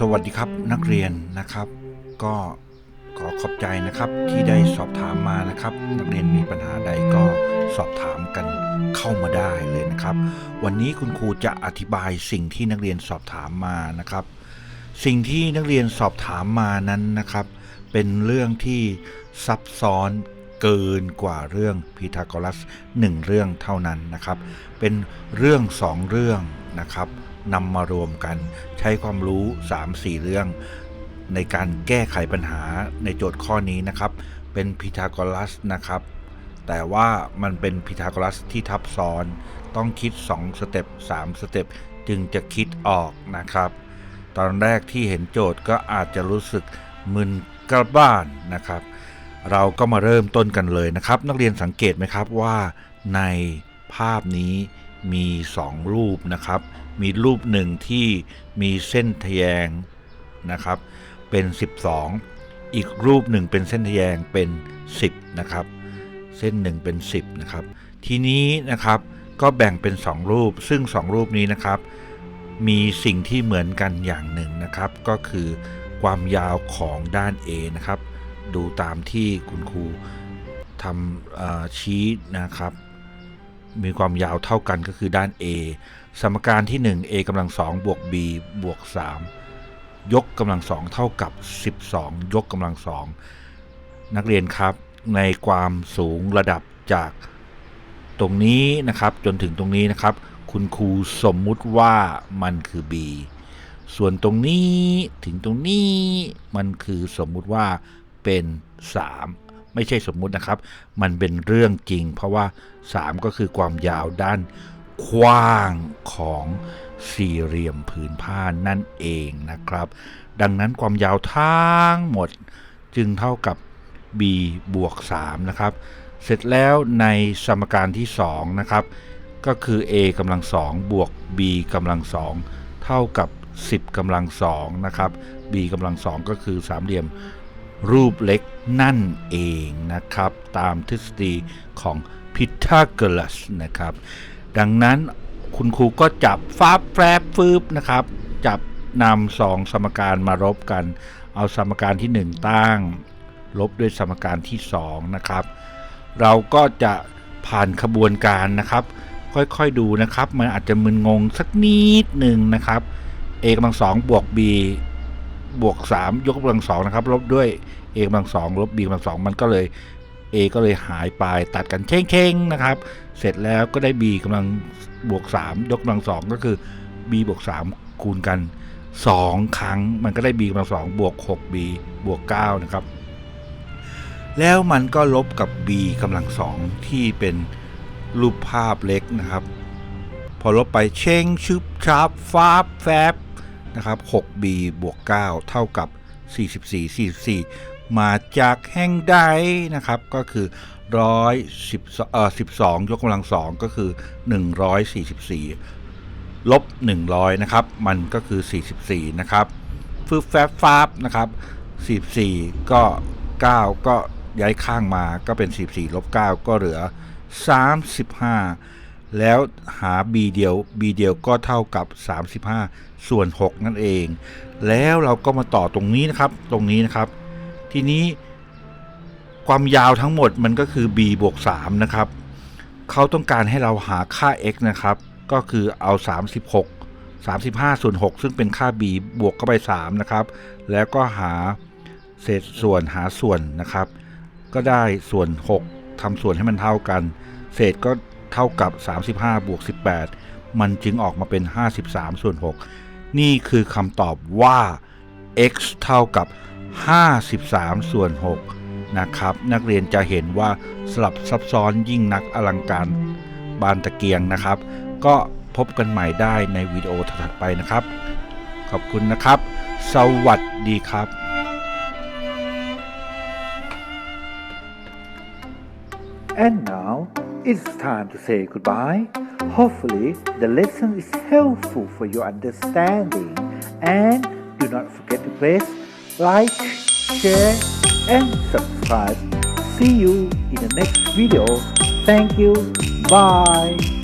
สวัสดีครับนักเรียนนะครับ ก็ขอขอบใจนะครับที่ได้สอบถามมานะครับ นักเรียนมีปัญหาใดก็สอบถามกันเข้ามาได้เลยนะครับ วันนี้คุณครูจะอธิบายสิ่งที่นักเรียนสอบถามมานะครับ สิ่งที่นักเรียนสอบถามมานั้นนะครับ เป็นเรื่องที่ซับซ้อนเกินกว่าเรื่องพีทาโกรัสหนึ่งเรื่องเท่านั้นนะครับ เป็นเรื่องสองเรื่องนะครับ นำมารวมกัน ใช้ความรู้ 3-4 เรื่อง ในการแก้ไขปัญหาในโจทย์ข้อนี้นะครับ เป็นพีทาโกรัสนะครับ แต่ว่ามันเป็นพีทาโกรัสที่ทับซ้อน ต้องคิด 2 สเต็ป 3 สเต็ป จึงจะคิดออกนะครับ ตอนแรกที่เห็นโจทย์ก็อาจจะรู้สึกมึนกระบ้านนะครับ เราก็มาเริ่มต้นกันเลยนะครับ นักเรียนสังเกตไหมครับว่าในภาพนี้ มี2รูปนะครับ มีรูปหนึ่งที่มีเส้นทแยงนะครับ เป็น 12 อีกรูปหนึ่งเป็นเส้นทแยงเป็น 10 นะครับ เส้นหนึ่งเป็น 10 นะครับ ทีนี้นะครับก็แบ่งเป็น 2 รูป ซึ่ง 2 รูปนี้นะครับ มีสิ่งที่เหมือนกันอย่างหนึ่งนะครับ ก็คือความยาวของด้าน A นะครับ ดูตามที่คุณครูทำชี้นะครับ มีความยาวเท่ากันก็คือด้าน A สมการที่ 1 a กำลัง2บวก b บวก 3 ยกกำลังสองเท่ากับ 12 ยกกำลังสองนักเรียนครับในความสูงระดับจากตรงนี้นะครับจนถึงตรงนี้นะครับ คุณครูสมมุติว่ามันคือ b ส่วนตรงนี้ถึงตรงนี้มันคือสมมุติว่าเป็น 3 ไม่ใช่สมมุตินะครับ มันเป็นเรื่องจริง เพราะว่า 3 ก็คือความยาวด้านกว้างของสี่เหลี่ยมผืนผ้านั่นเองนะครับ ดังนั้นความยาวทั้งหมดจึงเท่ากับ b บวก3นะครับ เสร็จแล้วในสมการที่2นะครับ ก็คือ a กำลัง2บวก b กำลัง2เท่ากับ 10กำลัง2นะครับ b กำลัง2ก็คือสามเหลี่ยมรูปเล็ก นั่นเองนะครับ ตามทฤษฎีของพีทาโกรัสนะครับ ดังนั้นคุณครูก็จับฟ้าแฟบฟืบนะครับ จับนำสองสมการมารบกัน เอาสมการที่ 1 ตั้ง ลบด้วยสมการที่ 2 นะครับ เราก็จะผ่านขบวนการนะครับ ค่อยๆดูนะครับ มันอาจจะมึนงงสักนิดหนึ่งนะครับ a กำลังสองบวก b บวก 3 ยกกำลังสองนะครับลบด้วย a กำลังสองลบ b กำลังสองมันก็เลย a ก็เลยหายไปตัดกันเช่งๆนะครับ เสร็จแล้วก็ได้ b กำลังบวก 3 ยกกำลังสองก็คือ b บวก 3 คูณกัน 2 ครั้งมันก็ได้ b กำลังสองบวก 6b บวก9นะครับแล้วมันก็ลบกับ b กำลังสองที่เป็นรูปภาพเล็กนะครับ พอลบไปเช่งชึบชาบฟ้าบแฟบ นะครับ 6b บวก 9 เท่ากับ 44 44 มาจากแห่งใดนะครับ ก็คือร้อยสิบเอ่อสิบสองยกกำลังสองก็คือ 144 ลบ 100 นะครับ มันก็คือ 44 นะครับฟืบแฟบฟาบนะครับ 44 ก็ 9 ก็ย้ายข้างมาก็เป็น 44 ลบ 9 ก็เหลือ 35 แล้วหา b เดียว b เดียวก็เท่ากับ 35 ส่วน 6 นั่นเอง แล้วเราก็มาต่อตรงนี้นะครับ ตรงนี้นะครับ ทีนี้ความยาวทั้งหมดมันก็คือ b บวก3นะครับเขาต้องการให้เราหาค่า x นะครับ ก็คือเอา 36 35 ส่วน 6 ซึ่งเป็นค่า b บวกเข้าไป 3 นะครับ แล้วก็หาเศษส่วนหาส่วนนะครับ ก็ได้ส่วน 6ทำส่วนให้มันเท่ากัน เศษก็ เท่ากับ 35 บวก 18 มันจึงออกมาเป็น 53 ส่วน 6 นี่คือคำตอบว่า x เท่ากับ 53 ส่วน 6 นะครับ นักเรียนจะเห็นว่าสลับซับซ้อนยิ่งนักอลังการบานตะเกียงนะครับ ก็พบกันใหม่ได้ในวิดีโอถัดไปนะครับ ขอบคุณนะครับ สวัสดีครับ And now it's time to say goodbye. Hopefully, the lesson is helpful for your understanding. And do not forget to press like, share, and subscribe. See you in the next video. Thank you. Bye.